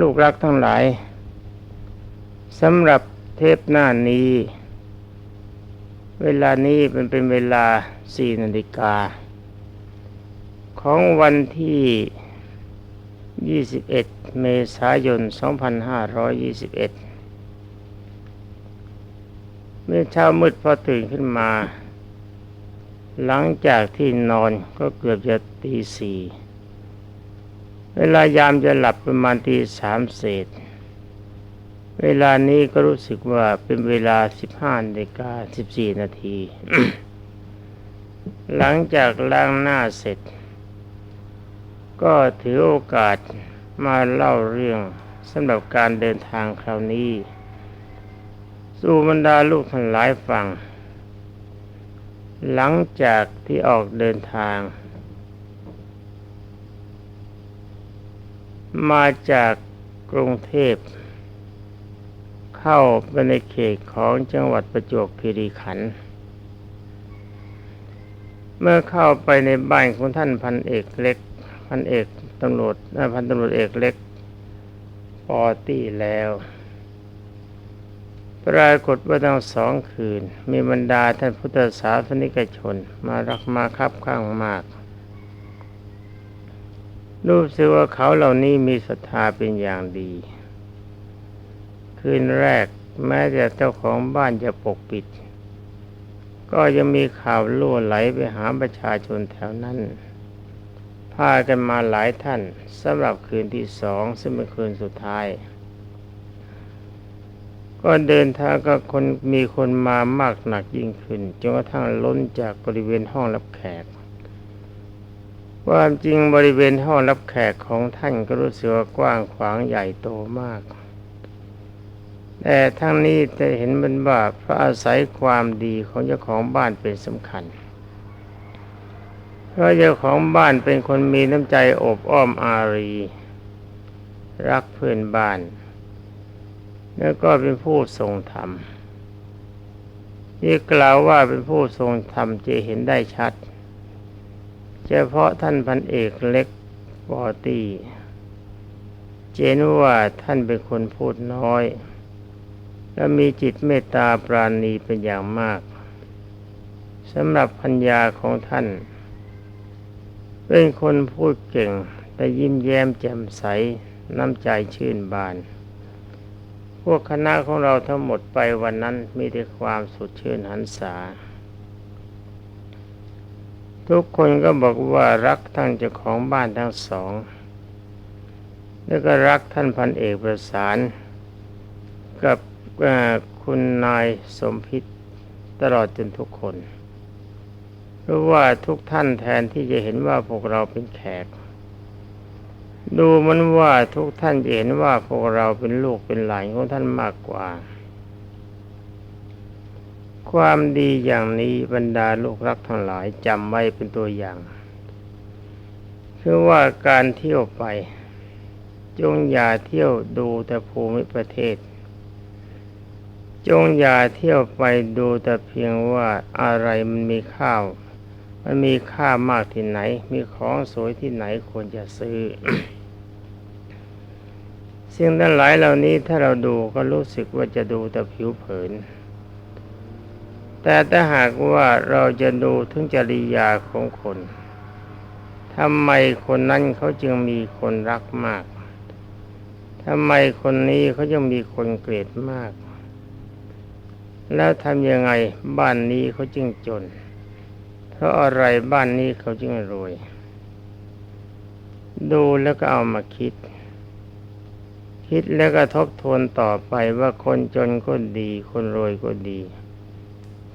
ลูกรักทั้งหลายสำหรับเทปหน้านี้ เวลานี้เป็นเป็นเวลาสี่นาฬิกา ของวันที่ 21 เมษายน 2521 เมื่อเช้ามืดพอตื่นขึ้นมา หลังจากที่นอนก็เกือบจะตีสี่ เวลายามจะหลับประมาณตีสามเศษ เวลานี้ก็รู้สึกว่าเป็นเวลาสิบห้านาฬิกาสิบสี่นาที หลังจากล้างหน้าเสร็จ ก็ถือโอกาสมาเล่าเรื่องสำหรับการเดินทางคราวนี้ สู่บรรดาลูกทั้งหลายฟัง หลังจากที่ออกเดินทาง มาจากกรุงเทพ เข้าไปในเขตของจังหวัดประจวบคีรีขันธ์เมื่อเข้าไปในบ้านของท่านพันเอกเล็ก พันเอกตำรวจพันตำรวจเอกเล็กปอตี้แล้ว ปรากฏว่าทั้งสองคืน มีบรรดาท่านพุทธศาสนิกชน มารักมาคับข้างมาก รู้สึกว่าเขาเหล่านี้มีศรัทธาเป็นอย่างดี คืนแรกแม้แต่เจ้าของบ้านจะปกปิด ก็ยังมีข่าวล่วไหลไปหาประชาชนแถวนั้นพากันมาหลายท่านสำหรับคืนที่สองซึ่งเป็นคืนสุดท้าย ก็เดินทางก็คนมีคนมามากหนักยิ่งขึ้นจนกระทั่งล้นจากบริเวณห้องรับแขก ความจริงบริเวณห้องรับแขกของท่านก็รู้สึกว่ากว้างขวางใหญ่โตมาก แต่ทั้งนี้จะเห็นเป็นว่าเพราะอาศัยความดีของเจ้าของบ้านเป็นสำคัญ เพราะเจ้าของบ้านเป็นคนมีน้ำใจอบอ้อมอารี รักเพื่อนบ้าน แล้วก็เป็นผู้ทรงธรรมที่กล่าวว่าเป็นผู้ทรงธรรมจะเห็นได้ชัด เฉพาะท่านพันเอกเล็กปอตี้เจนว่าท่านเป็นคนพูดน้อย และมีจิตเมตตาปราณีเป็นอย่างมากสำหรับพัญญาของท่าน เป็นคนพูดเก่งแต่ยิ้มแย้มแจ่มใสน้ำใจชื่นบาน พวกคณะของเราทั้งหมดไปวันนั้นมีแต่ความสดชื่นหันษา ทุกคนก็บอกว่ารักทั้งเจ้าของบ้านทั้งสอง แล้วก็รักท่านพันเอกประสาน กับคุณนายสมพิษตลอดจนทุกคนเพราะว่าทุกท่านแทนที่จะเห็นว่าพวกเราเป็นแขก ดูมันว่าทุกท่านจะเห็นว่าพวกเราเป็นลูกเป็นหลานของท่านมากกว่า ความดีอย่างนี้บรรดาลูกรักทั้งหลายจำไว้เป็นตัวอย่าง คือว่าการเที่ยวไป จงอย่าเที่ยวดูแต่ภูมิประเทศ จงอย่าเที่ยวไปดูแต่เพียงว่าอะไรมันมีข้าว มันมีค่ามากที่ไหน มีของสวยที่ไหนควรจะซื้อสิ่งทั้งหลายเหล่านี้ถ้าเราดูก็รู้สึกว่าจะดูแต่ผิวเผิน แต่ถ้าหากว่าเราจะดูถึงจริยาของคนทำไมคนนั้นเขาจึงมีคนรักมากทำไมคนนี้เขาจึงมีคนเกลียดมาก แล้วทำยังไงบ้านนี้เขาจึงจน เพราะอะไรบ้านนี้เขาจึงรวย ดูแล้วก็เอามาคิด คิดแล้วก็ทบทวนต่อไปว่าคนจนก็ดี คนรวยก็ดี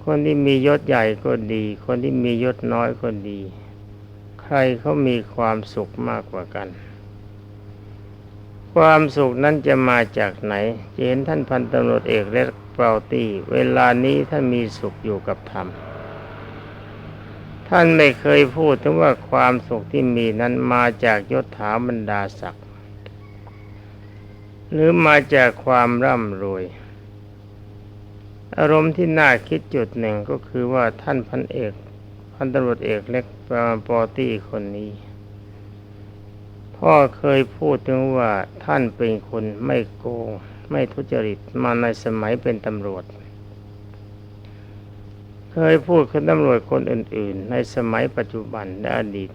คนที่มียศใหญ่ก็ดี คนที่มียศน้อยก็ดี ใครเขามีความสุขมากกว่ากัน ความสุขนั้นจะมาจากไหนจะเห็นท่านพันตำรวจเอกเล็กเปาตี้เวลานี้ท่านมีสุขอยู่กับธรรมท่านไม่เคยพูดถึงว่าความสุขที่มีนั้นมาจากยศถาบรรดาศักดิ์หรือมาจากความร่ำรวย อารมณ์ที่น่าคิดจุดหนึ่งก็คือว่าท่านพันเอก พันตำรวจเอกเล็กปอตี้คนนี้ พ่อเคยพูดถึงว่าท่านเป็นคนไม่โกง ไม่ทุจริตมาในสมัยเป็นตำรวจ เคยพูดกับตำรวจคนอื่น ๆ ในสมัยปัจจุบันและอดีต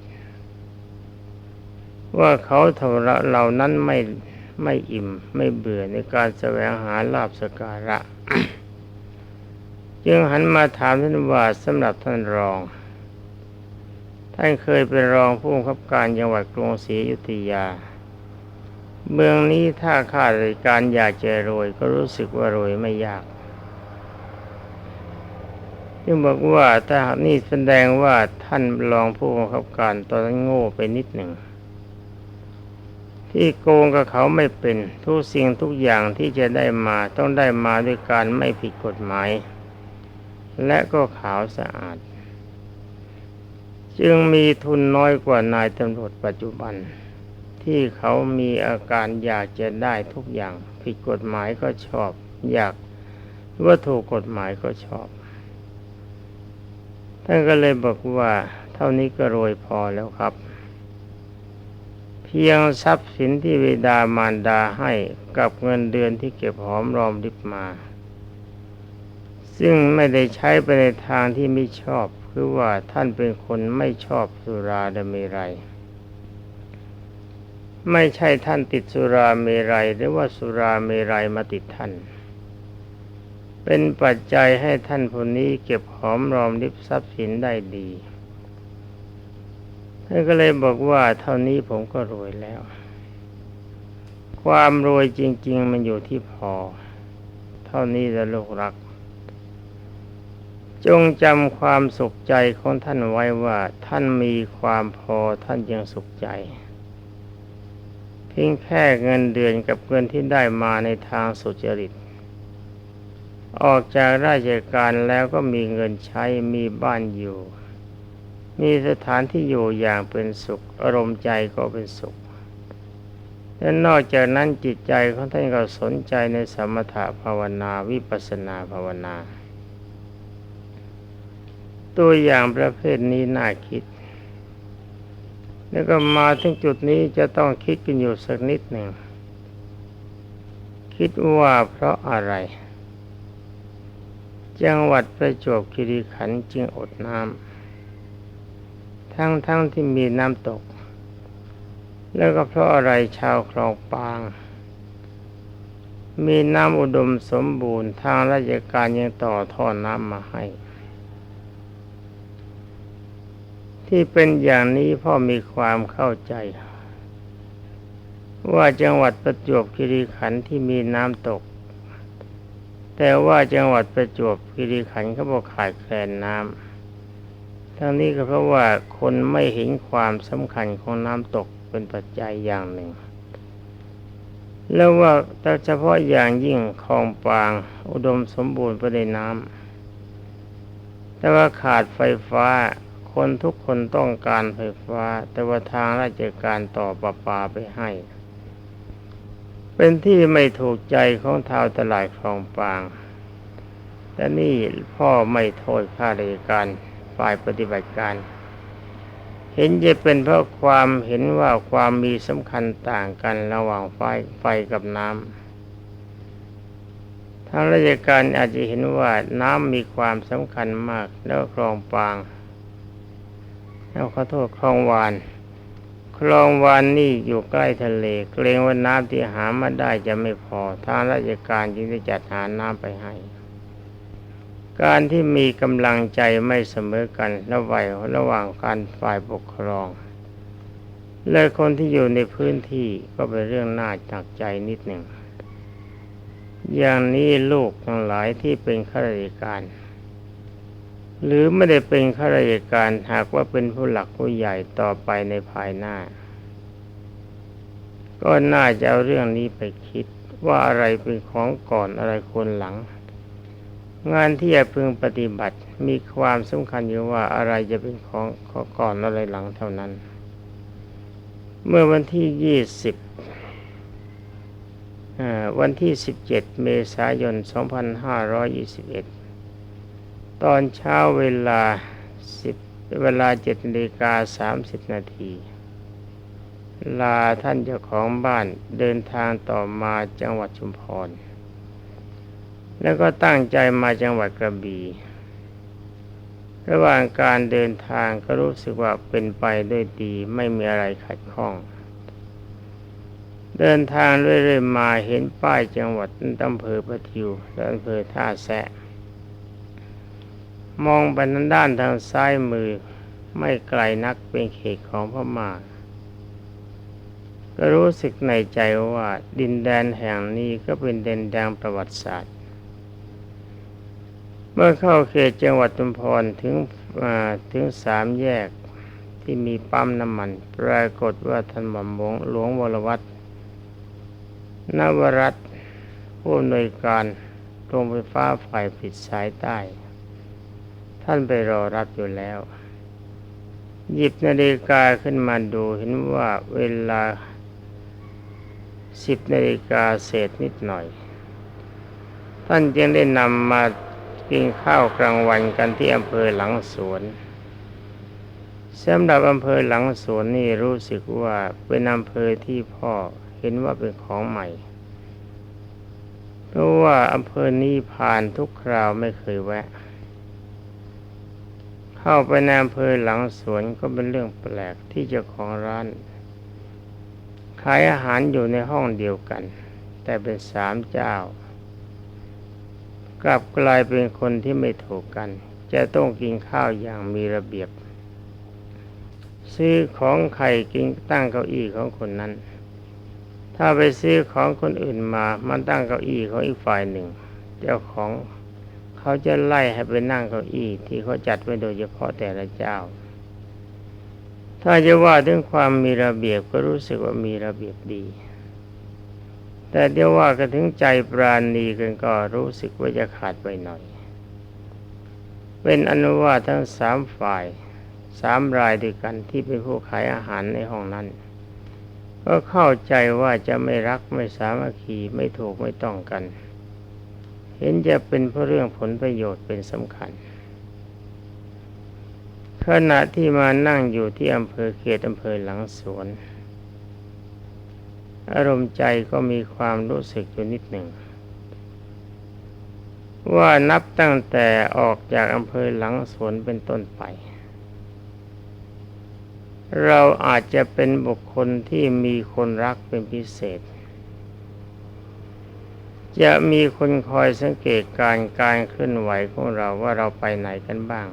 ว่าเขาเท่าเราเหล่านั้นไม่ไม่อิ่มไม่เบื่อในการแสวงหาลาบสการะ จึงหันมาถามท่านว่าสำหรับท่านรอง ท่านเคยเป็นรองผู้บังคับการจังหวัดกรุงศรีอยุธยา เมืองนี้ถ้าข้าราชการอยากจะรวยก็รู้สึกว่ารวยไม่ยากจึงบอกว่าถ้านี่แสดงว่าท่านรองผู้บังคับการตอนนั้นโง่ไปนิดหนึ่งที่โกงกับเขาไม่เป็นทุกสิ่งทุกอย่างที่จะได้มาต้องได้มาด้วยการไม่ผิดกฎหมาย และก็ขาวสะอาด จึงมีทุนน้อยกว่านายตำรวจปัจจุบัน ที่เขามีอาการอยากจะได้ทุกอย่าง ผิดกฎหมายก็ชอบ อยากว่าถูกกฎหมายก็ชอบ ท่านก็เลยบอกว่าเท่านี้ก็รวยพอแล้วครับ เพียงทรัพย์สินที่วิดามารดาให้กับเงินเดือนที่เก็บหอมรอมริบมา ซึ่งไม่ได้ใช้ไปในทางที่ไม่ชอบ คือว่าท่านเป็นคนไม่ชอบสุราดเมรัยไม่ใช่ท่านติดสุราเมรัยหรือว่าสุราเมรัยมาติดท่าน เป็นปัจจัยให้ท่านผู้นี้เก็บหอมรอมริบทรัพย์สินได้ดีท่านก็เลยบอกว่าเท่านี้ผมก็รวยแล้ว ความรวยจริง ๆ มันอยู่ที่พอ เท่านี้จะลูกรัก จงจำความสุขใจของท่านไว้ว่าท่านมีความพอท่านยังสุขใจ เพียงแค่เงินเดือนกับเงินที่ได้มาในทางสุจริต ออกจากราชการแล้วก็มีเงินใช้มีบ้านอยู่ มีสถานที่อยู่อย่างเป็นสุข อารมณ์ใจก็เป็นสุขและนอกจากนั้นจิตใจของท่านก็สนใจในสมถภาวนาวิปัสสนาภาวนา ตัวอย่างประเภทนี้น่าคิด แล้วก็มาถึงจุดนี้จะต้องคิดกันอยู่สักนิดหนึ่ง คิดว่าเพราะอะไร จังหวัดประจวบคีรีขันธ์จึงอดน้ำทั้งๆทที่มีน้ำตก แล้วก็เพราะอะไรชาวคลองปางมีน้ำอุดมสมบูรณ์ทางราชการยังต่อท่อน้ำมาให้ ที่เป็นอย่างนี้พ่อมีความเข้าใจ ว่าจังหวัดประจวบคีรีขันธ์ที่มีน้ำตก แต่ว่าจังหวัดประจวบคีรีขันธ์เขาบอกขาดแคลนน้ำทั้งนี้ก็เพราะว่าคนไม่เห็นความสำคัญของน้ำตกเป็นปัจจัยอย่างหนึ่ง แล้วว่าแต่เฉพาะอย่างยิ่งคลองปาง อุดมสมบูรณ์ไปด้วยน้ำแต่ว่าขาดไฟฟ้า คนทุกคนต้องการไฟฟ้า แต่ว่าทางราชการต่อประปาไปให้ เป็นที่ไม่ถูกใจของทาวตลาดคลองปาง แต่นี่พ่อไม่โทษข้าราชการฝ่ายปฏิบัติการ เห็นจะเป็นเพราะความเห็นว่าความมีสำคัญต่างกันระหว่างไฟไฟกับน้ำทางราชการอาจจะเห็นว่าน้ำมีความสำคัญมากแล้วคลองปาง แล้วขอโทษคลองวาน คลองวานนี่อยู่ใกล้ทะเล เกรงว่าน้ำที่หามาได้จะไม่พอ ทางราชการจึงได้จัดหาน้ำไปให้ การที่มีกำลังใจไม่เสมอกันระหว่างระหว่างการฝ่ายปกครอง และคนที่อยู่ในพื้นที่ก็เป็นเรื่องน่าจักใจนิดหนึ่งอย่างนี้ลูกทั้งหลายที่เป็นข้าราชการ หรือไม่ได้เป็นข้าราชการหากว่าเป็นผู้หลักผู้ใหญ่ต่อไปในภายหน้า ก็น่าจะเอาเรื่องนี้ไปคิดว่าอะไรเป็นของก่อนอะไรควรหลัง งานที่จะพึงปฏิบัติมีความสำคัญอยู่ว่าอะไรจะเป็นของขอก่อนอะไรหลังเท่านั้น เมื่อวันที่ยี่สิบวันที่17เจ็ดเมษายน2521 ตอนเช้าเวลา10เวลา7นาฬิกา30นาทีลาท่านเจ้าของบ้านเดินทางต่อมาจังหวัดชุมพร แล้วก็ตั้งใจมาจังหวัดกระบี่ระหว่างการเดินทางก็รู้สึกว่าเป็นไปด้วยดีไม่มีอะไรขัดข้อง เดินทางเรื่อยๆมาเห็นป้ายจังหวัดอำเภอประทิวและอำเภอท่าแซะ มองไปทางด้านทางซ้ายมือ ไม่ไกลนักเป็นเขตของพม่าก็รู้สึกในใจว่าดินแดนแห่งนี้ก็เป็นดินแดนประวัติศาสตร์ เมื่อเข้าเขตจังหวัดตุมพรถึงถึงสามแยกที่มีปั๊มน้ำมัน ปรากฏว่าท่านหม่อมหลวงวรวัตรนวรัตผู้อำนวยการโรงไฟฟ้าฝ่ายผลิตสายใต้ ท่านไปรอรับอยู่แล้ว หยิบนาฬิกาขึ้นมาดูเห็นว่าเวลาสิบนาฬิกาเศษนิดหน่อย ท่านจึงได้นำมากินข้าวกลางวันกันที่อำเภอหลังสวนสำหรับอำเภอหลังสวนนี่รู้สึกว่าเป็นอำเภอที่พ่อเห็นว่าเป็นของใหม่ เพราะว่าอำเภอนี้ผ่านทุกคราวไม่เคยแวะ เข้าไปในอำเภอหลังสวนก็เป็นเรื่องแปลกที่เจ้าของร้าน ขายอาหารอยู่ในห้องเดียวกัน แต่เป็นสามเจ้า กลับกลายเป็นคนที่ไม่ถูกกัน จะต้องกินข้าวอย่างมีระเบียบ ซื้อของใครกินตั้งเก้าอี้ของคนนั้น ถ้าไปซื้อของคนอื่นมา มันตั้งเก้าอี้ของอีกฝ่ายหนึ่ง เจ้าของ เขาจะไล่ให้ไปนั่งเก้าอี้ที่เขาจัดไว้โดยเฉพาะแต่ละเจ้า ถ้าจะว่าถึงความมีระเบียบก็รู้สึกว่ามีระเบียบดี แต่เดี๋ยวว่ากันถึงใจปราณีกันก็รู้สึกว่าจะขาดไปหน่อย เป็นอนุว่าทั้งสามฝ่ายสามรายด้วยกันที่เป็นผู้ขายอาหารในห้องนั้น ก็เข้าใจว่าจะไม่รักไม่สามัคคีไม่ถูกไม่ต้องกัน เห็นจะเป็นเพราะเรื่องผลประโยชน์เป็นสำคัญ ขณะที่มานั่งอยู่ที่อำเภอเขตอำเภอหลังสวน อารมณ์ใจก็มีความรู้สึกอยู่นิดหนึ่ง ว่านับตั้งแต่ออกจากอำเภอหลังสวนเป็นต้นไป เราอาจจะเป็นบุคคลที่มีคนรักเป็นพิเศษ จะมีคนคอยสังเกตการการเคลื่อนไหวของเราว่าเราไปไหนกันบ้าง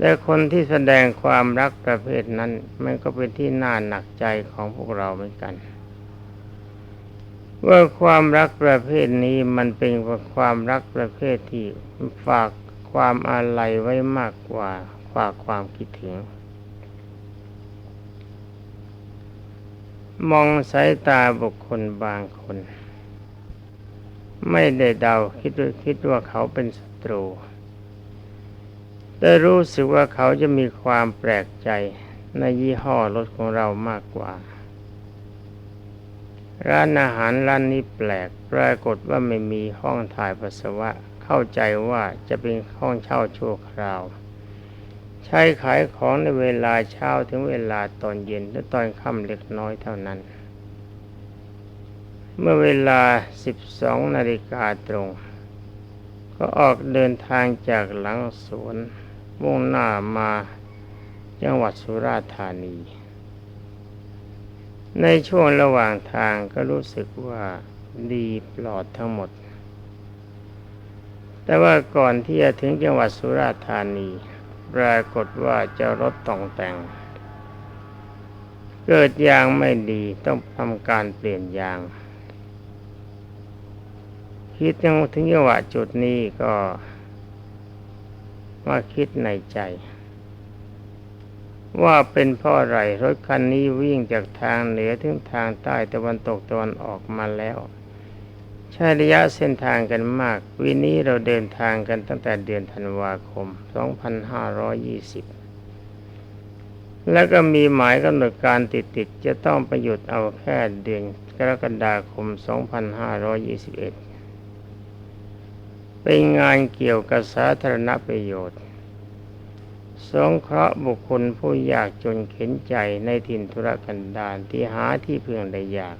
และคนที่แสดงความรักประเภทนั้น มันก็เป็นที่น่าหนักใจของพวกเราเหมือนกัน ว่าความรักประเภทนี้มันเป็นความรักประเภทที่ฝากความอาลัยไว้มากกว่าฝากความคิดถึง มองสายตาบุคคลบางคน ไม่ได้เดาคิดว่าคิดว่าเขาเป็นศัตรู แต่รู้สึกว่าเขาจะมีความแปลกใจในยี่ห้อรถของเรามากกว่า ร้านอาหารร้านนี้แปลกปรากฏว่าไม่มีห้องถ่ายปัสสาวะ เข้าใจว่าจะเป็นห้องเช่าชั่วคราว ใช้ขายของในเวลาเช้าถึงเวลาตอนเย็นและตอนค่ำเล็กน้อยเท่านั้น เมื่อเวลา 12 นาฬิกาตรง ก็ออกเดินทางจากหลังสวนมุ่งหน้ามาจังหวัดสุราษฎร์ธานี ในช่วงระหว่างทางก็รู้สึกว่าดีปลอดทั้งหมด แต่ว่าก่อนที่จะถึงจังหวัดสุราษฎร์ธานี ปรากฏว่าเจ้ารถต้องแต่ง เกิดยางไม่ดีต้องทำการเปลี่ยนยาง คิดยังถึงจังหวะจุดนี้ก็มาคิดในใจ ว่าเป็นเพราะอะไรรถคันนี้วิ่งจากทางเหนือถึงทางใต้ตะวันตกตะวันออกมาแล้ว ใช้ระยะเส้นทางกันมาก วันนี้เราเดินทางกันตั้งแต่เดือนธันวาคม 2520 แล้วก็มีหมายกำหนดการติดๆจะต้องประยุดเอาแค่เดือนกรกฎาคม 2521 เป็นงานเกี่ยวกับสาธารณประโยชน์ สงเคราะห์บุคคลผู้ยากจนเข็นใจในถิ่นธุรกันดารที่หาที่พึ่งได้ยาก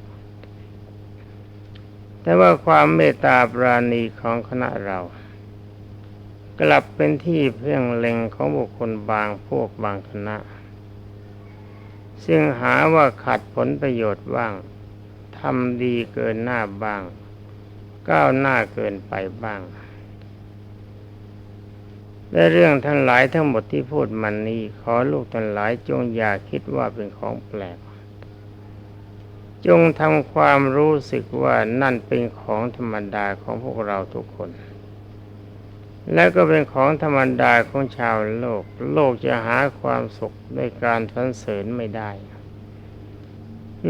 แต่ว่าความเมตตาปราณีของคณะเรา กลับเป็นที่เพ่งเล็งของบุคคลบางพวกบางคณะ ซึ่งหาว่าขัดผลประโยชน์บ้างทำดีเกินหน้าบ้าง ก้าวหน้าเกินไปบ้างและเรื่องทั้งหลายทั้งหมดที่พูดมันนี้ขอลูกทั้งหลายจงอย่าคิดว่าเป็นของแปลก จงทำความรู้สึกว่านั่นเป็นของธรรมดาของพวกเราทุกคน และก็เป็นของธรรมดาของชาวโลก โลกจะหาความสุขด้วยการสรรเสริญไม่ได้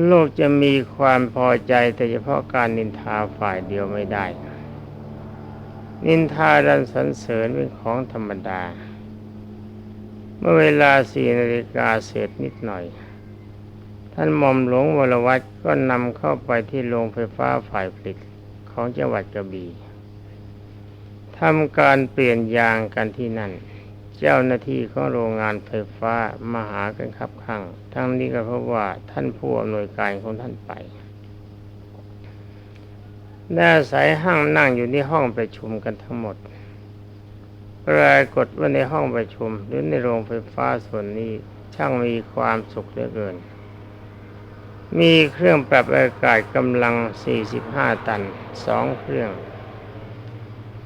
โลกจะมีความพอใจแต่เฉพาะการนินทาฝ่ายเดียวไม่ได้ นินทาดันสรรเสริญเป็นของธรรมดา เมื่อเวลาสี่นาฬิกาเสร็จนิดหน่อย ท่านหม่อมหลวงวรวัตรก็นำเข้าไปที่โรงไฟฟ้าฝ่ายผลิตของจังหวัดกระบี่ทำการเปลี่ยนยางกันที่นั่น เจ้าหน้าที่ของโรงงานไฟฟ้ามาหากันคับข้างทั้งนี้ก็เพราะว่าท่านผู้อำนวยการของท่านไปได้อายห้างนั่งอยู่ในห้องประชุมกันทั้งหมด ปรากฏว่าในห้องประชุมหรือในโรงไฟฟ้าส่วนนี้ช่างมีความสุขเหลือเกิน มีเครื่องปรับอากาศกำลัง 45 ตันสองเครื่อง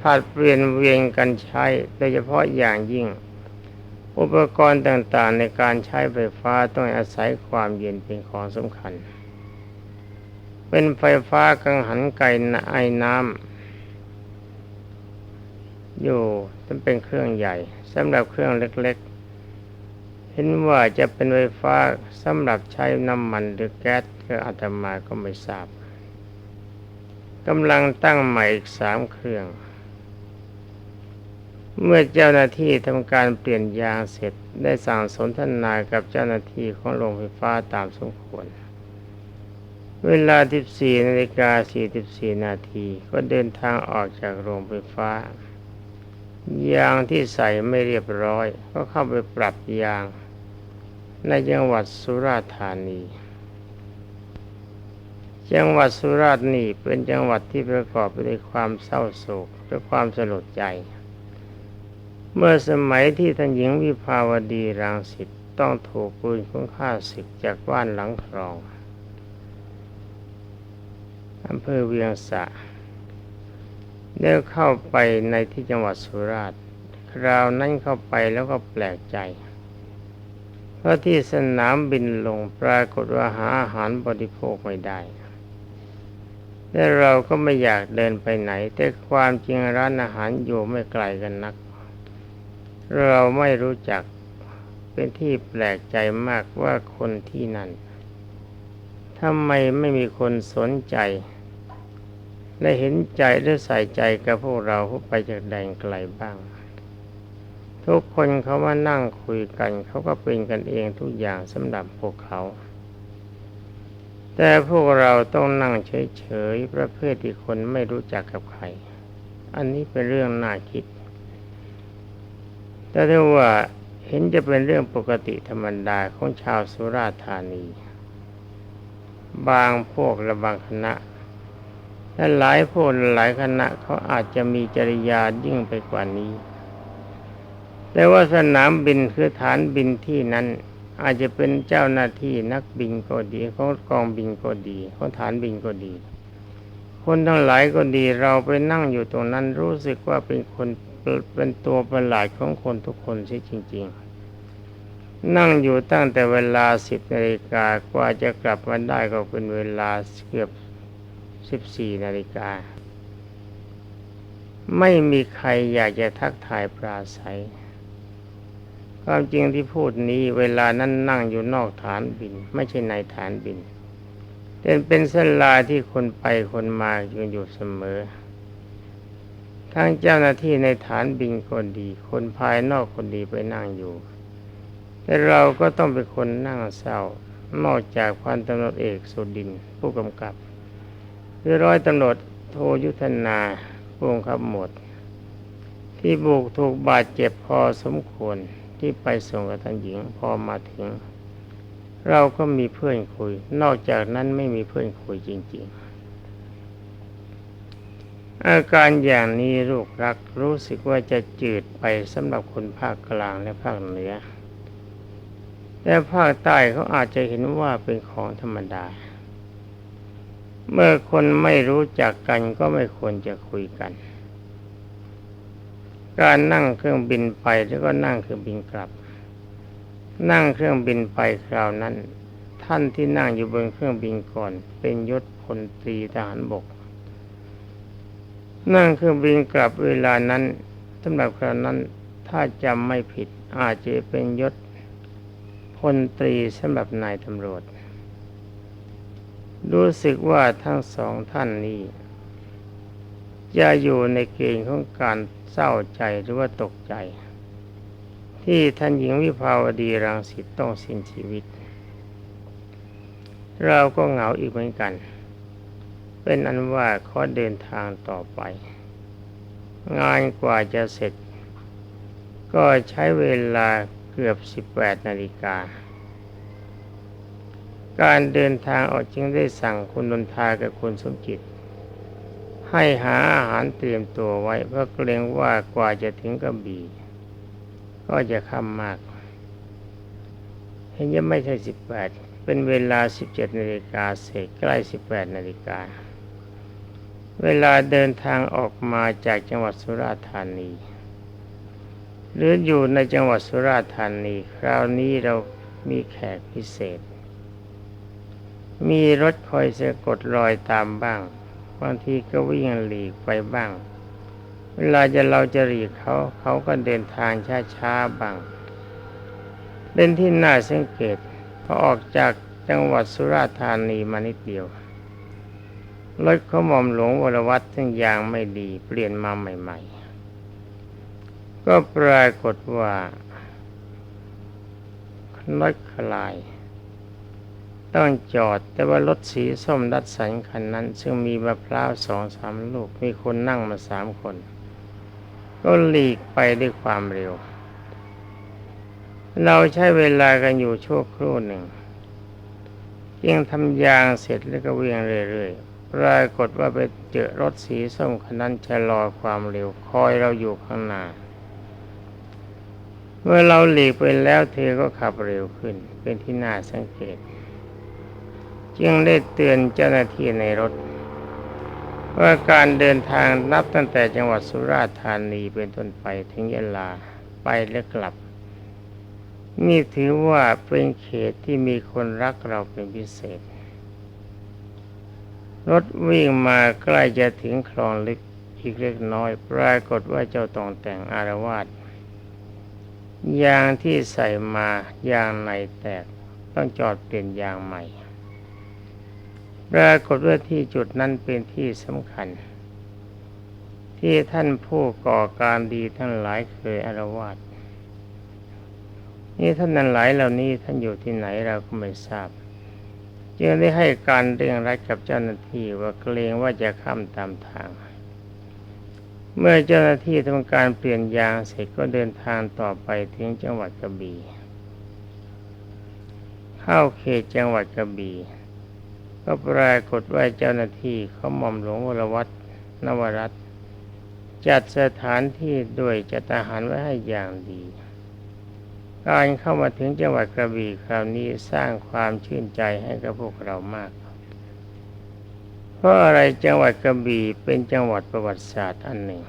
ผัดเปลี่ยนเวียนกันใช้ โดยเฉพาะอย่างยิ่ง อุปกรณ์ต่างๆ ในการใช้ไฟฟ้าต้องอาศัยความเย็นเป็นของสำคัญ เป็นไฟฟ้ากังหันไกไอน้ำอยู่ต้องเป็นเครื่องใหญ่สำหรับเครื่องเล็กๆ เห็นว่าจะเป็นไฟฟ้าสำหรับใช้น้ำมันหรือแก๊สก็อาตมาก็ไม่ทราบกำลังตั้งใหม่อีกสามเครื่อง เมื่อเจ้าหน้าที่ทำการเปลี่ยนยางเสร็จได้สั่งสนทนากับเจ้าหน้าที่ของโรงไฟฟ้าตามสมควร เวลา 14นาฬิกา44 นาทีก็เดินทางออกจากโรงไฟฟ้ายางที่ใส่ไม่เรียบร้อย ก็เข้าไปปรับยาง ในจังหวัดสุราษฎร์ธานี จังหวัดสุราษฎร์นี่เป็นจังหวัดที่ประกอบไปด้วยความเศร้าโศกและความสลดใจ เมื่อสมัยที่ท่านหญิงวิภาวดีรังสิตต้องถูกปืนของข้าศึกจากบ้านหลังคลองอำเภอเวียงสะได้เข้าไปในที่จังหวัดสุราษฎร์คราวนั้นเข้าไปแล้วก็แปลกใจ ราะที่สนามบินลงปรากฏว่าหาอาหารบริโภคไม่ได้และเราก็ไม่อยากเดินไปไหน แต่ความจริงร้านอาหารอยู่ไม่ไกลกันนัก เราไม่รู้จักเป็นที่แปลกใจมากว่าคนที่นั่นทำไมไม่มีคนสนใจ และเห็นใจและใส่ใจกับพวกเราผู้ไปจากแดนไกลบ้าง ทุกคนเขามานั่งคุยกัน เขาก็เป็นกันเองทุกอย่างสำหรับพวกเขา แต่พวกเราต้องนั่งเฉยๆประเภทที่คนไม่รู้จักกับใคร อันนี้เป็นเรื่องน่าคิด แต่ถ้าว่าเห็นจะเป็นเรื่องปกติธรรมดาของชาวสุราษฎร์ธานี บางพวกและบางคณะและหลายพวกหลายคณะเขาอาจจะมีจริยายิ่งไปกว่านี้ แต่ว่าสนามบินคือฐานบินที่นั้น อาจจะเป็นเจ้าหน้าที่นักบินก็ดีของกองบินก็ดีของฐานบินก็ดี คนทั้งหลายก็ดีเราไปนั่งอยู่ตรงนั้นรู้สึกว่าเป็นคนเป็นตัวประหลาดของคนทุกคนใช่จริง ๆ นั่งอยู่ตั้งแต่เวลาสิบนาฬิกากว่าจะกลับมาได้ก็เป็นเวลาเกือบสิบสี่นาฬิกาไม่มีใครอยากจะทักทายปราศัย ความจริงที่พูดนี้เวลานั้นนั่งอยู่นอกฐานบิน ไม่ใช่ในฐานบินแต่เป็นเส้นลายที่คนไปคนมาอยู่อยู่เสมอ ทั้งเจ้าหน้าที่ในฐานบินคนดี คนภายนอกคนดีไปนั่งอยู่ แต่เราก็ต้องเป็นคนนั่งเศร้านอกจากพันตำรวจเอกสุดิน ผู้กำกับหรือร้อยตำรวจโทยุทธนาผู้บังคับหมด ที่บุกถูกบาดเจ็บพอสมควร ที่ไปส่งกับท่านหญิงพอมาถึง เราก็มีเพื่อนคุย นอกจากนั้นไม่มีเพื่อนคุยจริง ๆ อาการอย่างนี้ลูกรักรู้สึกว่าจะจืดไปสำหรับคนภาคกลางและภาคเหนือแต่ภาคใต้เขาอาจจะเห็นว่าเป็นของธรรมดา เมื่อคนไม่รู้จักกันก็ไม่ควรจะคุยกัน การนั่งเครื่องบินไปแล้วก็นั่งเครื่องบินกลับ นั่งเครื่องบินไปคราวนั้น ท่านที่นั่งอยู่บนเครื่องบินก่อน เป็นยศพลตรีทหารบก นั่งเครื่องบินกลับเวลานั้นสำหรับคราวนั้นถ้าจำไม่ผิดอาจจะเป็นยศพลตรีสำหรับนายตำรวจ รู้สึกว่าทั้งสองท่านนี้ จะอยู่ในเกณฑ์ของการเศร้าใจหรือว่าตกใจ ที่ท่านหญิงวิภาวดีรังสิตต้องสิ้นชีวิต เราก็เหงาอีกเหมือนกัน เป็นอันว่าขอเดินทางต่อไป งานกว่าจะเสร็จ ก็ใช้เวลาเกือบ 18 นาฬิกาการเดินทางออกจึงได้สั่งคุณนนทากับคุณสมจิต ให้หาอาหารเตรียมตัวไว้ เพราะเกรงว่ากว่าจะถึงกระบี่ ก็จะค่ำมากเห็นยังไม่ใช่18เป็นเวลา17นาฬิกาเศษใกล้18นาฬิกา เวลาเดินทางออกมาจากจังหวัดสุราษฎร์ธานี หรืออยู่ในจังหวัดสุราษฎร์ธานี คราวนี้เรามีแขกพิเศษ มีรถคอยสะกดรอยตามบ้าง บางทีก็วิ่งหลีกไปบ้าง เวลาจะเราจะหลีกเขาเขาก็เดินทางช้าๆบ้างเป็นที่น่าสังเกตพอออกจากจังหวัดสุราษฎร์ธานีมานิดเดียวรถเขาหม่อมหลวงวรวัตรซึ่งยางไม่ดีเปลี่ยนมาใหม่ ๆ ก็ปรากฏว่ารถคลาย ต้องจอดแต่ว่ารถสีส้มดัดสันคันนั้น ซึ่งมีมะพร้าวสองสามลูกมีคนนั่งมาสามคน ก็หลีกไปด้วยความเร็ว เราใช้เวลากันอยู่ชั่วครู่หนึ่งยังทำยางเสร็จแล้วก็เวียงเรื่อยๆ ปรากฏว่าไปเจอรถสีส้มคันนั้นชะลอความเร็วคอยเราอยู่ข้างหน้า เมื่อเราหลีกไปแล้วเธอก็ขับเร็วขึ้น เป็นที่น่าสังเกต จึงได้เตือนเจ้าหน้าที่ในรถ ว่าการเดินทางนับตั้งแต่จังหวัดสุราษฎร์ธานีเป็นต้นไปถึงยะลาไปและกลับ นี่ถือว่าเป็นเขตที่มีคนรักเราเป็นพิเศษ รถวิ่งมาใกล้จะถึงคลองลึกอีกเล็กน้อย ปรากฏว่าเจ้าตองแต่งอารวาสยางที่ใส่มายางในแตกต้องจอดเปลี่ยนยางใหม่ ปรากฏว่าที่จุดนั้นเป็นที่สำคัญ ที่ท่านผู้ก่อการดีทั้งหลายเคยอารวาสนี่ท่านนั้นหลายเหล่านี้ท่านอยู่ที่ไหนเราก็ไม่ทราบจึงได้ให้การเร่งรัดกับเจ้าหน้าที่ว่าเกรงว่าจะข้ามตามทาง เมื่อเจ้าหน้าที่ทำการเปลี่ยนยางเสร็จก็เดินทางต่อไปถึงจังหวัดกระบี่เข้าเขตจังหวัดกระบี่ ก็ปรากฏว่าเจ้าหน้าที่เขาหม่อมหลวงวรวัตนวรัตจัดสถานที่ด้วยจัดอาหารไว้ให้อย่างดี การเข้ามาถึงจังหวัดกระบี่คราวนี้สร้างความชื่นใจให้กับพวกเรามาก เพราะอะไรจังหวัดกระบี่เป็นจังหวัดประวัติศาสตร์อันหนึ่ง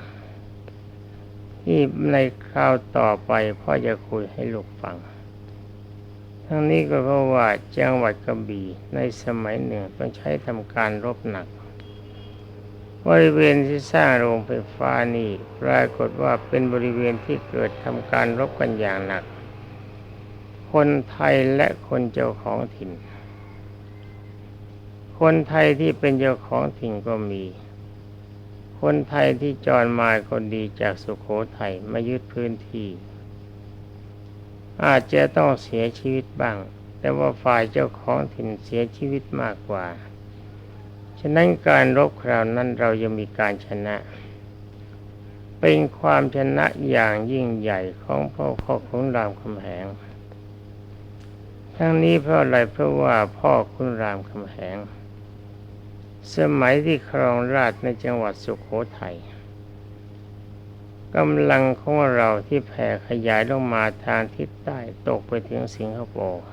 ที่ในคราวต่อไปพ่อจะคุยให้ลูกฟัง ทั้งนี้ก็เพราะว่าจังหวัดกระบี่ในสมัยหนึ่งต้องใช้ทำการรบหนักบริเวณที่สร้างโรงไฟฟ้านี่ปรากฏว่าเป็นบริเวณที่เกิดทำการรบกันอย่างหนัก คนไทยและคนเจ้าของถิ่น คนไทยที่เป็นเจ้าของถิ่นก็มี คนไทยที่จรมาคนดีจากสุโขทัยมายึดพื้นที่ อาจจะต้องเสียชีวิตบ้าง แต่ว่าฝ่ายเจ้าของถิ่นเสียชีวิตมากกว่า ฉะนั้นการรบคราวนั้นเรายังมีการชนะ เป็นความชนะอย่างยิ่งใหญ่ของพ่อพ่อขุนรามคำแหง ทั้งนี้เพราะอะไรเพราะว่าพ่อขุนรามคำแหง สมัยที่ครองราชในจังหวัดสุขโขทัย กำลังของเราที่แผ่ขยายลงมาทางทิศใต้ตกไปถึงสิงคโปร์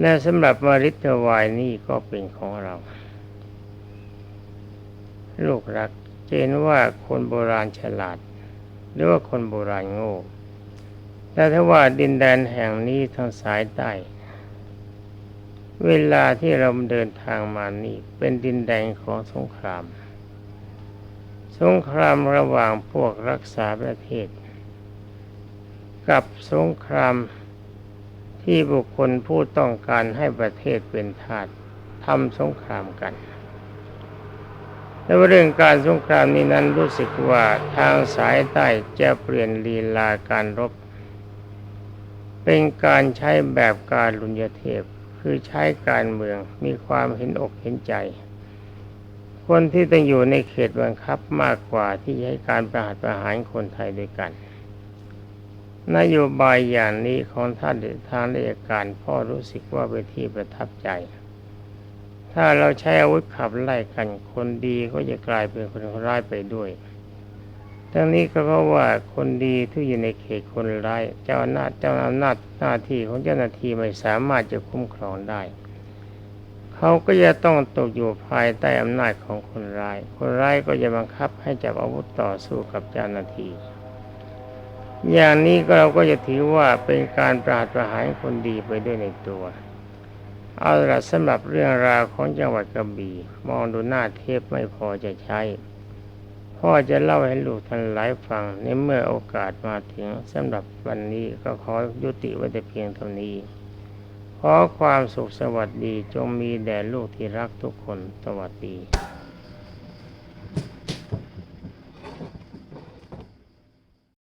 และสำหรับมาริตวายนี่ก็เป็นของเรา ลูกรักเจนว่าคนโบราณฉลาด หรือว่าคนโบราณโง่แต่ถ้าว่าดินแดนแห่งนี้ทางสายใต้ เวลาที่เราเดินทางมานี่เป็นดินแดนของสงคราม สงครามระหว่างพวกรักษาประเทศ กับสงครามที่บุคคลผู้ต้องการให้ประเทศเป็นทาสทำสงครามกันและเรื่องการสงครามนี้นั้นรู้สึกว่าทางสายใต้จะเปลี่ยนลีลาการรบ เป็นการใช้แบบการลุญยเทพ คือใช้การเมืองมีความเห็นอกเห็นใจ คนที่ต้องอยู่ในเขตบังคับมากกว่าที่ให้การประหารประหารคนไทยด้วยกัน นโยบายอย่างนี้ของท่านทางราชการพ่อรู้สึกว่าเป็นที่ประทับใจ ถ้าเราใช้อาวุธขับไล่กันคนดีก็จะกลายเป็นคนร้ายไปด้วยทั้งนี้ก็เพราะว่าคนดีที่อยู่ในเขตคนร้าย เจ้าอำนาเจ้าอำนาจหน้าที่ของเจ้าหน้าที่ไม่สามารถจะคุ้มครองได้ เขาก็จะต้องตกอยู่ภายใต้อำนาจของคนร้าย คนร้ายก็จะบังคับให้จับอาวุธต่อสู้กับเจ้าหน้าที่ อย่างนี้ก็เราก็จะถือว่าเป็นการปราดประหารคนดีไปด้วยในตัว เอาละสำหรับเรื่องราวของจังหวัดกระบี่มองดูหน้าเทพไม่พอจะใช้ พ่อจะเล่าให้ลูกท่านหลายฟังในเมื่อโอกาสมาถึงสำหรับวันนี้ก็ขอยุติไว้แต่เพียงเท่านี้ ขอความสุขสวัสดีจงมีแด่ลูกที่รักทุกคนสวัสดี